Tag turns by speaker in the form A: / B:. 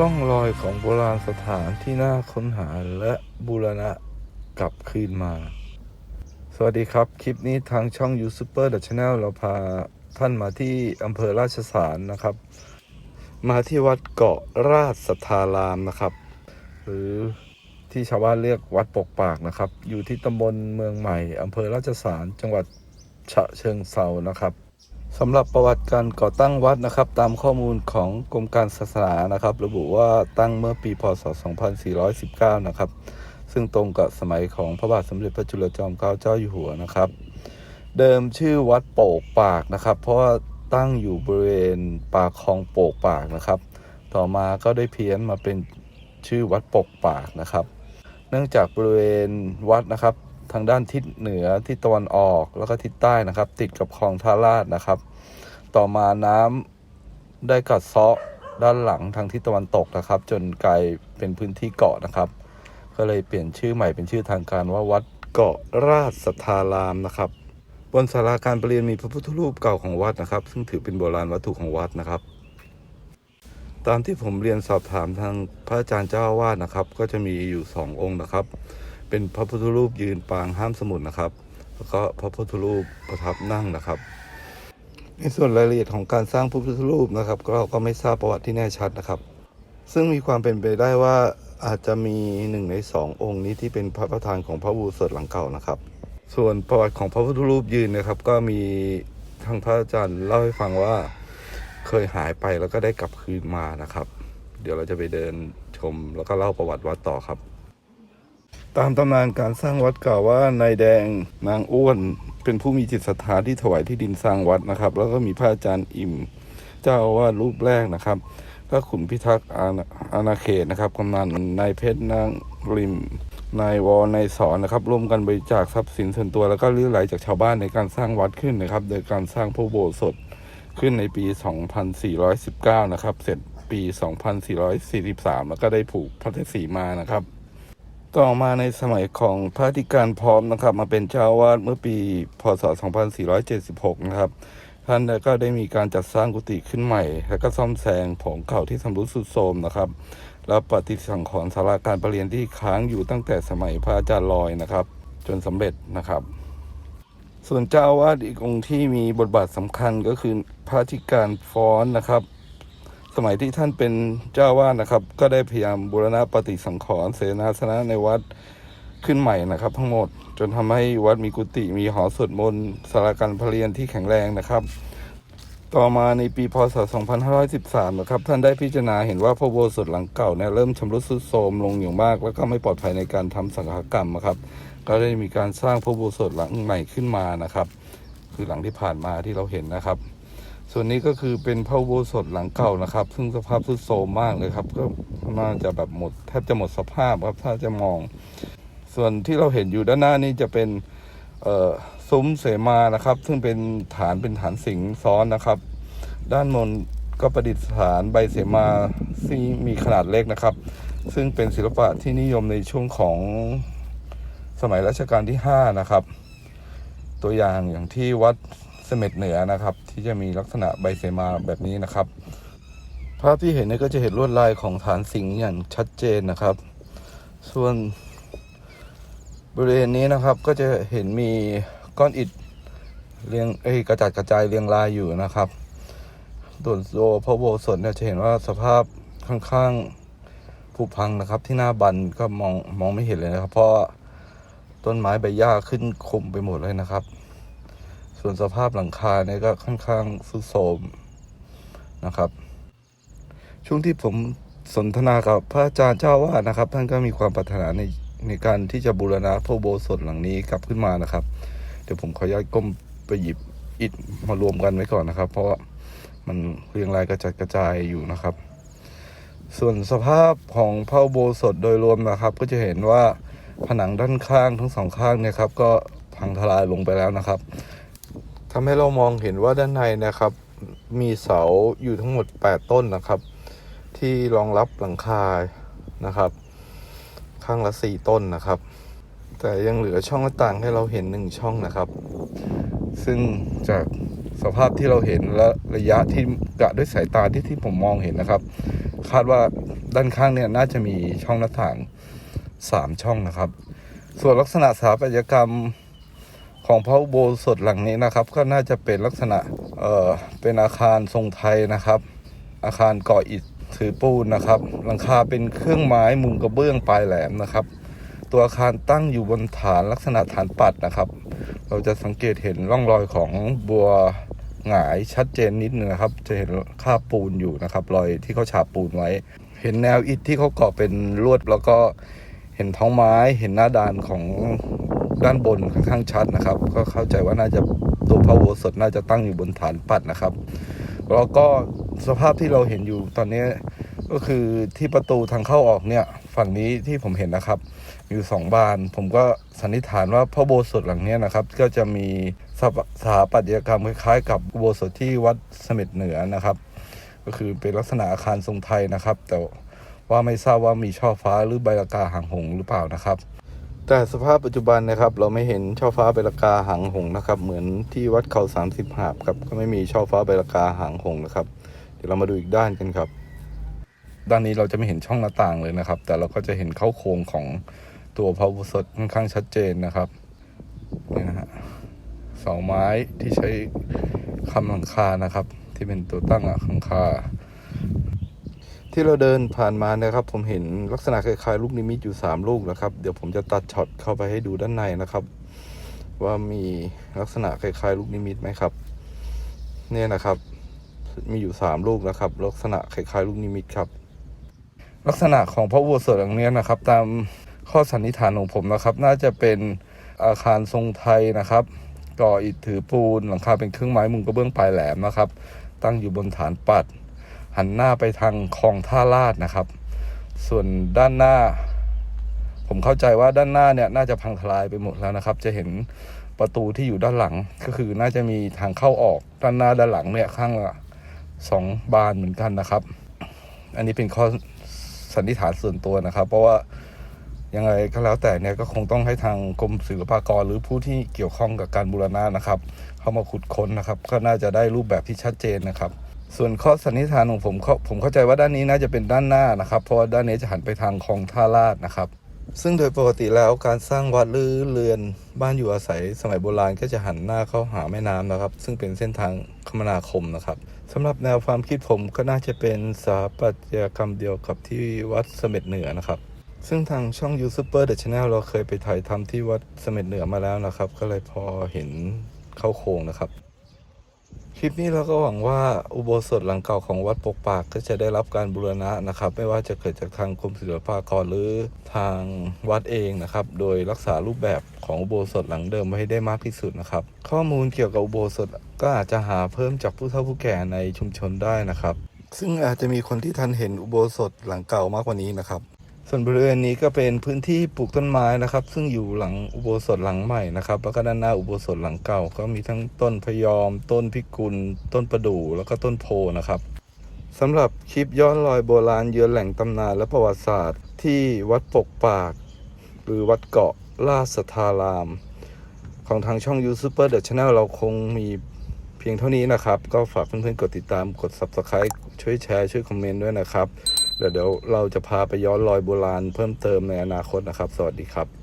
A: ร่องรอยของโบราณสถานที่น่าค้นหาและบูรณะกลับคืนมา สวัสดีครับ คลิปนี้ทางช่อง u s u p e r Channel เราพาท่านมาที่อำเภอราชสารนะครับ มาที่วัดเกาะราชสัทธารามนะครับ หรือที่ชาวบ้านเรียกวัดปกปากนะครับ อยู่ที่ตำบลเมืองใหม่อำเภอราชสารจังหวัดฉะเชิงเซานะครับ สำหรับประวัติการก่อตั้งวัดนะครับ ตามข้อมูลของกรมการศาสนานะครับ ระบุว่าตั้งเมื่อปีพศ 2419 นะครับ ซึ่งตรงกับสมัยของพระบาทสมเด็จพระจุลจอมเกล้าเจ้าอยู่หัวนะครับ เดิมชื่อวัดโปกปากนะครับ เพราะว่าตั้งอยู่บริเวณปากคลองโปกปากนะครับ ต่อมาก็ได้เพี้ยนมาเป็นชื่อวัดปกปากนะครับ เนื่องจากบริเวณวัดนะครับทางด้านทิศเหนือทิศตะวันออกแล้วก็ทิศใต้นะครับ ติดกับคลองท่าลาดนะครับ ต่อมาน้ำได้กัดเซาะด้านหลังทางทิศตะวันตกนะครับ จนกลายเป็นพื้นที่เกาะนะครับ ก็เลยเปลี่ยนชื่อใหม่เป็นชื่อทางการว่าวัดเกาะราชสัทธารามนะครับ บนศาลาการประเรียนมีพระพุทธรูปเก่าของวัดนะครับ ซึ่งถือเป็นโบราณวัตถุของวัดนะครับ ตามที่ผมเรียนสอบถามทางพระอาจารย์เจ้าวาสนะครับ ก็จะมีอยู่สององค์นะครับ เป็นพระพุทธรูปยืนปางห้ามสมุดนะครับ แล้วก็พระพุทธรูปประทับนั่งนะครับ ในส่วนรายละเอียดของการสร้างพระพุทธรูปนะครับเราก็ไม่ทราบประวัติที่แน่ชัดนะครับ ซึ่งมีความเป็นไปได้ว่าอาจจะมีหนึ่งในสององค์นี้ที่เป็นพระประธานของพระบูสดหลังเก่านะครับ ส่วนประวัติของพระพุทธรูปยืนนะครับ ก็มีทางพระอาจารย์เล่าให้ฟังว่าเคยหายไปแล้วก็ได้กลับคืนมานะครับ เดี๋ยวเราจะไปเดินชมแล้วก็เล่าประวัติวัดต่อครับ ตามตำนานการสร้างวัดกล่าวว่านายแดงนางอ้วน เป็นผู้มีจิตศรัทธาที่ถวายที่ดินสร้างวัดนะครับ แล้วก็มีพระอาจารย์อิ่ม เจ้าวาสรูปแรกนะครับก็ขุนพิทักษ์อาณาเขตนะครับกำนันนายเพชรนางริมนายวอนายสอนนะครับ ร่วมกันบริจาคทรัพย์สินส่วนตัว แล้วก็เลี้ยไหลจากชาวบ้านในการสร้างวัดขึ้นนะครับ โดยการสร้างพระโบสถขึ้นในปี 2419 นะครับ เสร็จปี 2443 แล้วก็ได้ผูกพระเทสีมานะครับ ต่อมาในสมัยของพระธิการพร้อมนะครับ มาเป็นเจ้าวาสเมื่อปีพศ 2476 นะครับ ท่านก็ได้มีการจัดสร้างกุฏิขึ้นใหม่ แล้วก็ซ่อมแซงผงเก่าที่ทำรุดสุดโทรมนะครับ แล้วปฏิสังขรณ์สาราการประเรียนที่ค้างอยู่ตั้งแต่สมัยพระอาจารย์ลอยนะครับ จนสำเร็จนะครับ ส่วนเจ้าวาสอีกองค์ที่มีบทบาทสำคัญก็คือพระธิการฟ้อนนะครับ สมัยที่ท่านเป็นเจ้าวาสนะครับ ก็ได้พยายามบูรณะปฏิสังขรณ์เสนาสนะในวัดขึ้นใหม่นะครับ ทั้งหมดจนทำให้วัดมีกุฏิมีหอสวดมนต์สารการประเรียนที่แข็งแรงนะครับ ต่อมาในปีพศ 2513 นะครับ ท่านได้พิจารณาเห็นว่าพระโบสถหลังเก่าเนี่ยเริ่มชำรุดทรุดโทรมลงอย่างมาก แล้วก็ไม่ปลอดภัยในการทำสังฆกรรมนะครับ ก็ได้มีการสร้างพระโบสถหลังใหม่ขึ้นมานะครับ คือหลังที่ผ่านมาที่เราเห็นนะครับ ส่วนนี้ก็คือเป็นพระอุโบสถหลังเก่านะครับ ซึ่งสภาพทรุดโทรมมากเลยครับ ก็น่าจะแบบหมดแทบจะหมดสภาพครับถ้าจะมอง ส่วนที่เราเห็นอยู่ด้านหน้านี้จะเป็นซุ้มเสมานะครับ ซึ่งเป็นฐานเป็นฐานสิงซ้อนนะครับ ด้านบนก็ประดิษฐานใบเสมาที่มีขนาดเล็กนะครับ ซึ่งเป็นศิลปะที่นิยมในช่วงของสมัยรัชกาลที่ 5 นะครับ ตัวอย่างอย่างที่วัด สม็ดเหนือนะครับ ที่จะมีลักษณะใบเสมาแบบนี้นะครับ ภาพที่เห็นเนี่ยก็จะเห็นลวดลายของฐานสิงอย่างชัดเจนนะครับ ส่วนบริเวณนี้นะครับก็จะเห็นมีก้อนอิฐเรียงเอ้กระจัดกระจายเรียงรายอยู่นะครับส่วนโซพระโบสถเนี่ยจะเห็นว่าสภาพค่อนข้างผุพังนะครับ ที่หน้าบันก็มองมองไม่เห็นเลยนะครับ เพราะต้นไม้ใบหญ้าขึ้นคลุมไปหมดเลยนะครับ ส่วนสภาพหลังคาเนี่ยก็ค่อนข้างทรุดโทรมนะครับ ช่วงที่ผมสนทนากับพระอาจารย์เจ้าวาสนะครับ ท่านก็มีความปรารถนาในในการที่จะบูรณะพระโบสถหลังนี้กลับขึ้นมานะครับ เดี๋ยวผมขออนุญาตก้มไปหยิบอิฐมารวมกันไว้ก่อนนะครับ เพราะมันเรียงรายกระจัดกระจายอยู่นะครับ ส่วนสภาพของพระโบสถโดยรวมนะครับ ก็จะเห็นว่าผนังด้านข้างทั้งสองข้างเนี่ยครับก็พังทลายลงไปแล้วนะครับ ทำให้เรามองเห็นว่าด้านในนะครับ มีเสาอยู่ทั้งหมด 8 ต้นนะครับ ที่รองรับหลังคานะครับ ข้างละสี่ต้นนะครับ แต่ยังเหลือช่องหน้าต่างให้เราเห็นหนึ่งช่องนะครับ ซึ่งจากสภาพที่เราเห็นและระยะที่กะด้วยสายตาที่ที่ผมมองเห็นนะครับ คาดว่าด้านข้างเนี่ยน่าจะมีช่องหน้าต่างสามช่องนะครับ ส่วนลักษณะสถาปัตยกรรม ของพระอุโบสถหลังนี้นะครับ ก็น่าจะเป็นลักษณะเอ่อเป็นอาคารทรงไทยนะครับ อาคารก่ออิฐถือปูนนะครับหลังคาเป็นเครื่องไม้มุงกระเบื้องปลายแหลมนะครับ ตัวอาคารตั้งอยู่บนฐานลักษณะฐานปัดนะครับ เราจะสังเกตเห็นร่องรอยของบัวหงายชัดเจนนิดนึงนะครับ จะเห็นคราปูนอยู่นะครับรอยที่เขาฉาบปูนไว้ เห็นแนวอิฐที่เขาเกาะเป็นลวดแล้วก็เห็นท้องไม้เห็นหน้าดานของ ด้านบนค่อนข้างชัดนะครับ ก็เข้าใจว่าน่าจะตัวพระโบสถน่าจะตั้งอยู่บนฐานปัดนะครับแล้วก็สภาพที่เราเห็นอยู่ตอนนี้ก็คือที่ประตูทางเข้าออกเนี่ยฝั่งนี้ที่ผมเห็นนะครับ มีอยู่สองบาน ผมก็สันนิษฐานว่าพระโบสถหลังนี้นะครับ ก็จะมีสถาปัตยกรรมคล้ายๆ กับโบสถที่วัดเสม็ดเหนือนะครับ ก็คือเป็นลักษณะอาคารทรงไทยนะครับ แต่ว่าไม่ทราบว่ามีช่อฟ้าหรือใบลากาหางหงหรือเปล่านะครับ แต่สภาพปัจจุบันนะครับ เราไม่เห็นช่อฟ้าใบลากาหางหงนะครับ เหมือนที่วัดเขาสามสิบหาบครับก็ไม่มีช่อฟ้าใบลากาหางหงนะครับ เดี๋ยวเรามาดูอีกด้านกันครับ ด้านนี้เราจะไม่เห็นช่องหน้าต่างเลยนะครับ แต่เราก็จะเห็นเข้าโครงของตัวพระอุโบสถค่อนข้างชัดเจนนะครับนี่นะฮะเสาไม้ที่ใช้คำหลังคานะครับ ที่เป็นตัวตั้งอะหลังคา ที่เราเดินผ่านมานะครับ ผมเห็นลักษณะคล้ายๆลูกนิมิตอยู่สามลูกนะครับ เดี๋ยวผมจะตัดช็อตเข้าไปให้ดูด้านในนะครับ ว่ามีลักษณะคล้ายๆลูกนิมิตไหมครับ เนี่ยนะครับ มีอยู่สามลูกนะครับ ลักษณะคล้ายๆลูกนิมิตครับ ลักษณะของพระอุโบสถหลังนี้นะครับ ตามข้อสันนิษฐานของผมนะครับ น่าจะเป็นอาคารทรงไทยนะครับก่ออิฐถือปูนหลังคาเป็นเครื่องไม้มุงกระเบื้องปลายแหลมนะครับ ตั้งอยู่บนฐานปัด หันหน้าไปทางคลองท่าลาดนะครับ ส่วนด้านหน้า ผมเข้าใจว่าด้านหน้าเนี่ยน่าจะพังทลายไปหมดแล้วนะครับ จะเห็นประตูที่อยู่ด้านหลังก็คือน่าจะมีทางเข้าออกด้านหน้าด้านหลังเนี่ยข้างละสองบานเหมือนกันนะครับ อันนี้เป็นข้อสันนิษฐานส่วนตัวนะครับ เพราะว่ายังไงก็แล้วแต่เนี่ยก็คงต้องให้ทางกรมศิลปากรหรือผู้ที่เกี่ยวข้องกับการบูรณะนะครับ เข้ามาขุดค้นนะครับ ก็น่าจะได้รูปแบบที่ชัดเจนนะครับ ส่วนข้อสันนิษฐานของผมเขาผมเข้าใจว่าด้านนี้น่าจะเป็นด้านหน้านะครับ เพราะว่าด้านนี้จะหันไปทางคลองท่าลาดนะครับ ซึ่งโดยปกติแล้วการสร้างวัดหรือเรือนบ้านอยู่อาศัย สมัยโบราณก็จะหันหน้าเข้าหาแม่น้ำนะครับ ซึ่งเป็นเส้นทางคมนาคมนะครับสำหรับแนวความคิดผมก็น่าจะเป็นสถาปัตยกรรมเดียวกับที่วัดเสม็ดเหนือนะครับซึ่งทางช่อง y o u t u b e r The Channel เราเคยไปถ่ายทำที่วัดเสม็ดเหนือมาแล้วนะครับ ก็เลยพอเห็นเข้าโครงนะครับ ลิปนี้เราก็หวังว่าอุโบสถหลังเก่าของวัดปกปากก็จะได้รับการบูรณะนะครับ ไม่ว่าจะเกิดจากทางกรมศิลปากรหรือทางวัดเองนะครับ โดยรักษารูปแบบของอุโบสถหลังเดิมไว้ให้ได้มากที่สุดนะครับ ข้อมูลเกี่ยวกับอุโบสถก็อาจจะหาเพิ่มจากผู้เฒ่าผู้แก่ในชุมชนได้นะครับ ซึ่งอาจจะมีคนที่ทันเห็นอุโบสถหลังเก่ามากกว่านี้นะครับ ส่วนบริเวณนี้ก็เป็นพื้นที่ปลูกต้นไม้นะครับ ซึ่งอยู่หลังอุโบสถหลังใหม่นะครับ แล้วก็ด้านหน้าอุโบสถหลังเก่า ก็มีทั้งต้นพยอม ต้นพิกุล ต้นประดู่แล้วก็ต้นโพนะครับสำหรับคลิปย้อนรอยโบราณเยือนแหล่งตำนานและประวัติศาสตร์ ที่วัดปกปาก หรือวัดเกาะราชสทธาราม ของทางช่อง You Super The Channel เราคงมีเพียงเท่านี้นะครับ ก็ฝากเพื่อนๆกดติดตามกด Subscribe ช่วยแชร์ช่วยคอมเมนต์ด้วยนะครับ เดี๋ยวเราจะพาไปย้อนรอยโบราณเพิ่มเติมในอนาคตนะครับ สวัสดีครับ